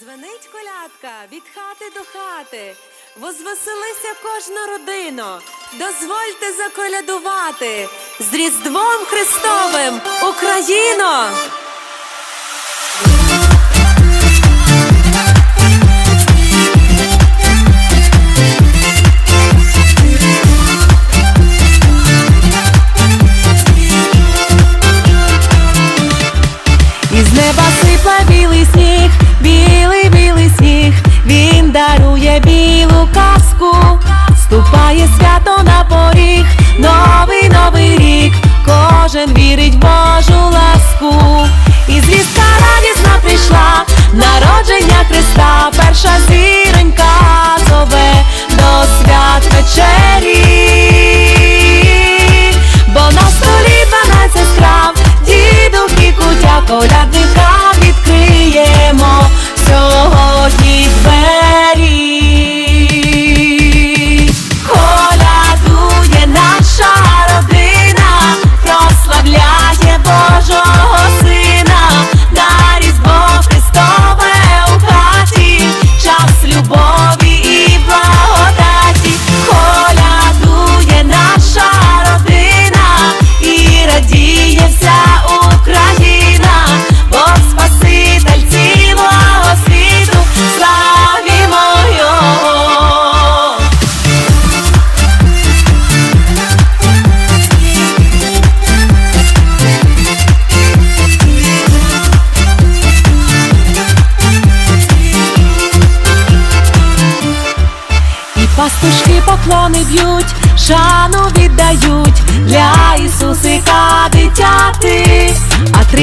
Дзвенить колядка від хати до хати. Возвеселися кожна родино. Дозвольте заколядувати з Різдвом Христовим Україно! Із неба сипле білий білу казку, ступає свято на поріг, новий новий рік, кожен вірить в Божу ласку. І звістка радісна прийшла, народження Христа, перша зіронька зове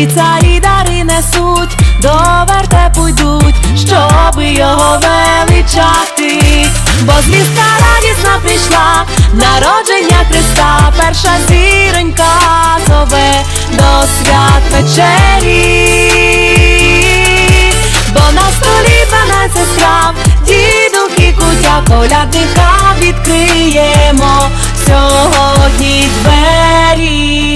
а три дари несуть, до вертепу йдуть, щоби його величати. Бо звістка радісна прийшла, народження Христа, перша зіронька зове до свят вечері. Бо на столі дванадцять страв, дідух і кутя колядника відкриємо сьогодні двері.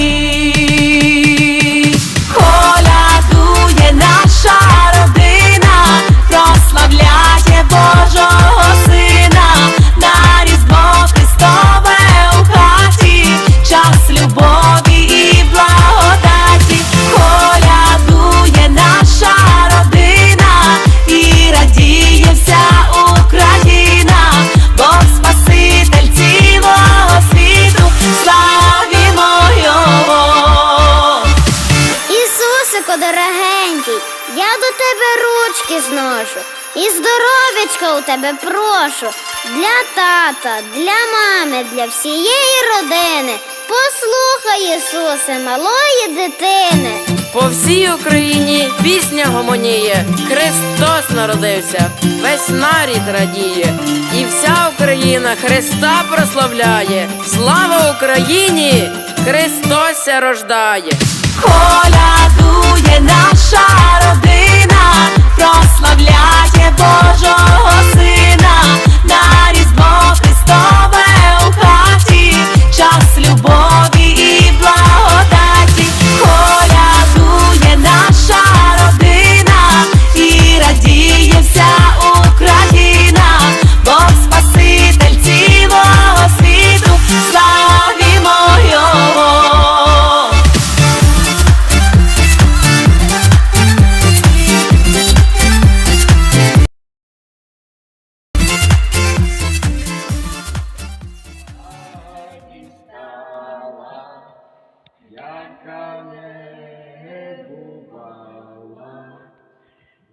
Дорогенький, я до тебе ручки зношу, і здоров'ячка у тебе прошу. Для тата, для мами, для всієї родини. Послухай, Ісусе, малої дитини. По всій Україні пісня гомоніє, Христос народився, весь нарід радіє, і вся Україна Христа прославляє. Слава Україні! Христос рождає! Колядує наша родина, прославляє Божого Сина,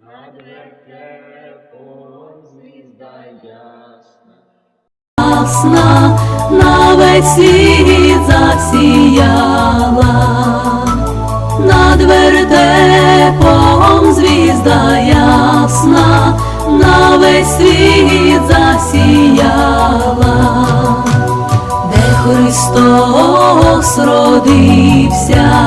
над вертепом звізда ясна. ясна на весь світ засіяла, над вертепом звізда ясна, на весь світ засіяла, де Христос родився,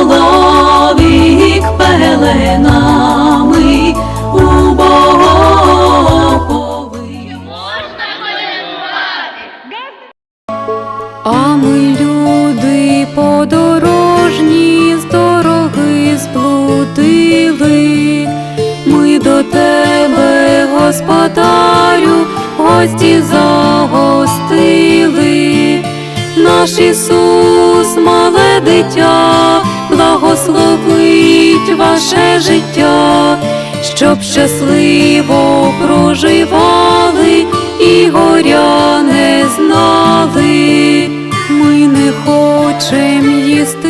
чоловік пеленами у убоговий. А ми люди подорожні, з дороги сплутили. Ми до тебе, господарю, гості загостили наш Ісус, мале дитя, благословить ваше життя, щоб щасливо проживали і горя не знали. Ми не хочем їсти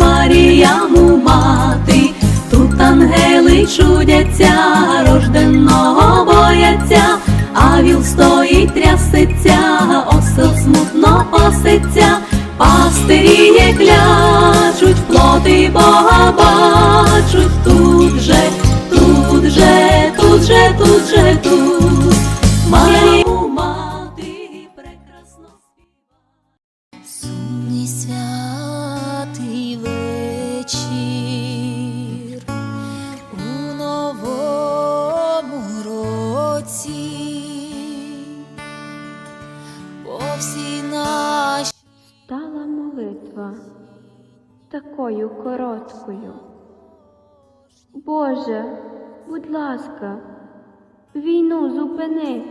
Маріяму мати, тут ангели чудяться, рожденого бояться, а віл стоїть трясеться, осел смутно паситься, пастирі не клячуть, плоти Бога бачуть, тут же, тут же, тут же, тут же, тут. Маріяму мати короткою. Боже, будь ласка, війну зупини.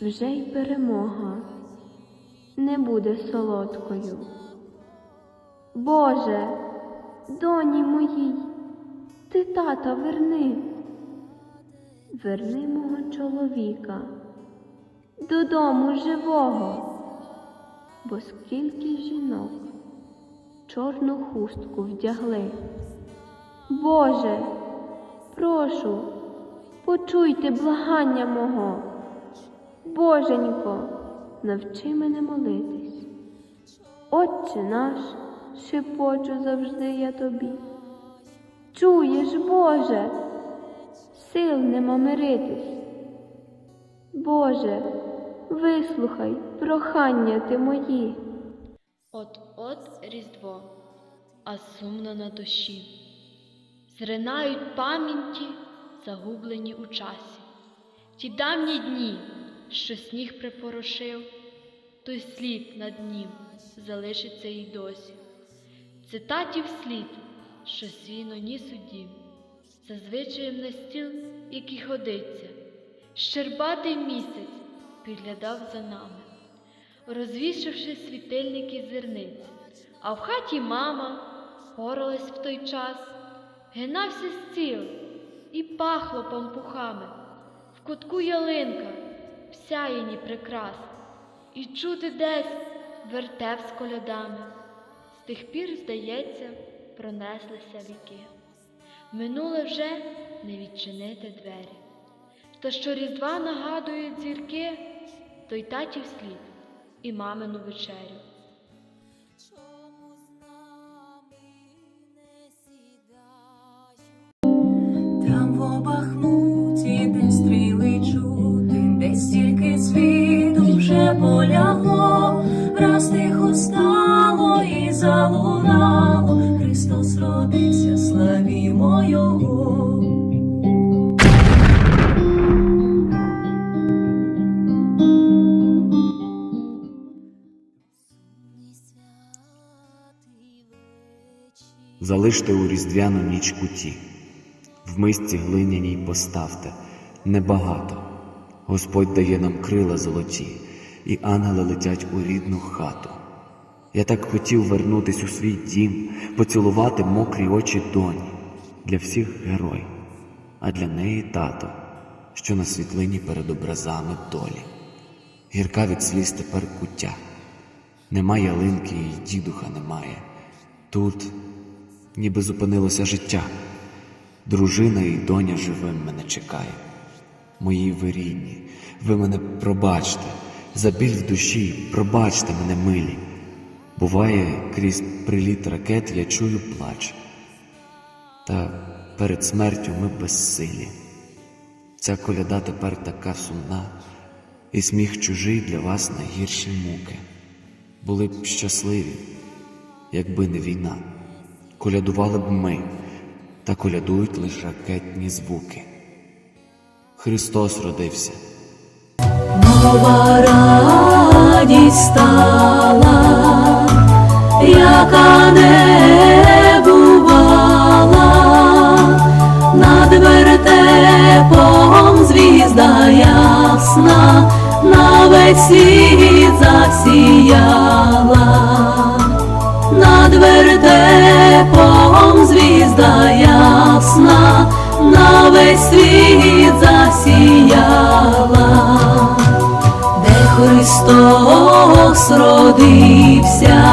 Вже й перемога не буде солодкою. Боже, доні моїй, ти тата верни, верни мого чоловіка додому живого бо скільки жінок чорну хустку вдягли. Боже, прошу, почуйте благання мого. Боженько, навчи мене молитись. Отче наш, шепочу завжди я тобі. Чуєш, Боже, сил нема миритись. Боже, вислухай прохання ти мої. От-от Різдво, а сумно на душі. Зринають пам'яті, загублені у часі. Ті давні дні, що сніг припорошив, той слід над ним залишиться й досі. Це татів слід, що свіно ніс у дім, за звичаєм на стіл, який ходиться. Щербатий місяць підглядав за нами розвішавши світильники зерниць. А в хаті мама поралась в той час, гинався стіл і пахло пампухами, в кутку ялинка, всяяні прикрас, і чути десь вертеп з колядами. З тих пір, здається, пронеслися віки. Минуле вже не відчинити двері. Та що різдва нагадують зірки, той татів слід і мамину вечерю. Залунало, Христос родився, славімо Його. Залиште у різдвяну ніч куті, в мисці глиняній поставте небагато. Господь дає нам крила золоті, і ангели летять у рідну хату. Я так хотів вернутись у свій дім, поцілувати мокрі очі доні. Для всіх герой, а для неї тато, що на світлині перед образами долі. Гірка від сліз тепер куття. Нема ялинки і дідуха немає. Тут ніби зупинилося життя. Дружина і доня живим мене чекає. Мої ви рідні, ви мене пробачте, за біль в душі, пробачте мене милі. Буває, крізь приліт ракет я чую плач. Та перед смертю ми безсилі. Ця коляда тепер така сумна, і сміх чужий для вас найгірші муки. Були б щасливі, якби не війна. Колядували б ми, та колядують лише ракетні звуки. Христос родився. Нова радість стала, яка не бувала, над вертепом звізда ясна, на весь Христос родився,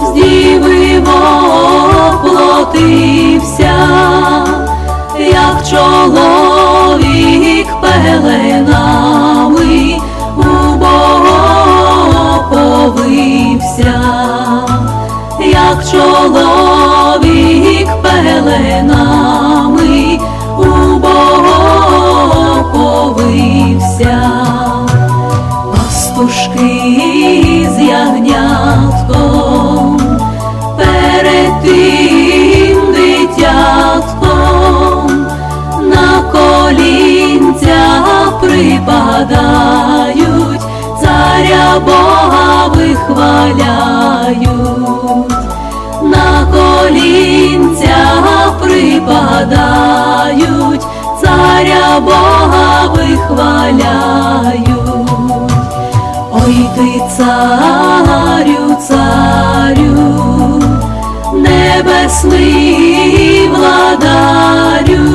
з діви воплотився, як чоловік Бога вихваляють, на колінця припадають, царя Бога вихваляють. Ой ти царю, царю, небесний владарю,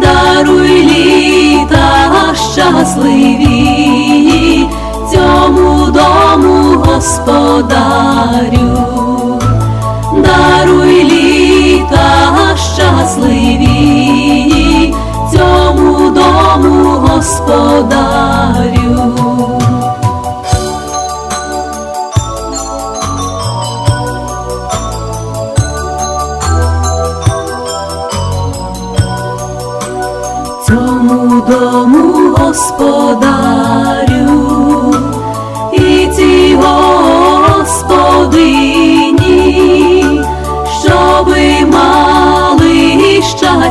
даруй літа щасливі господарю, даруй літа щасливі цьому дому господарю.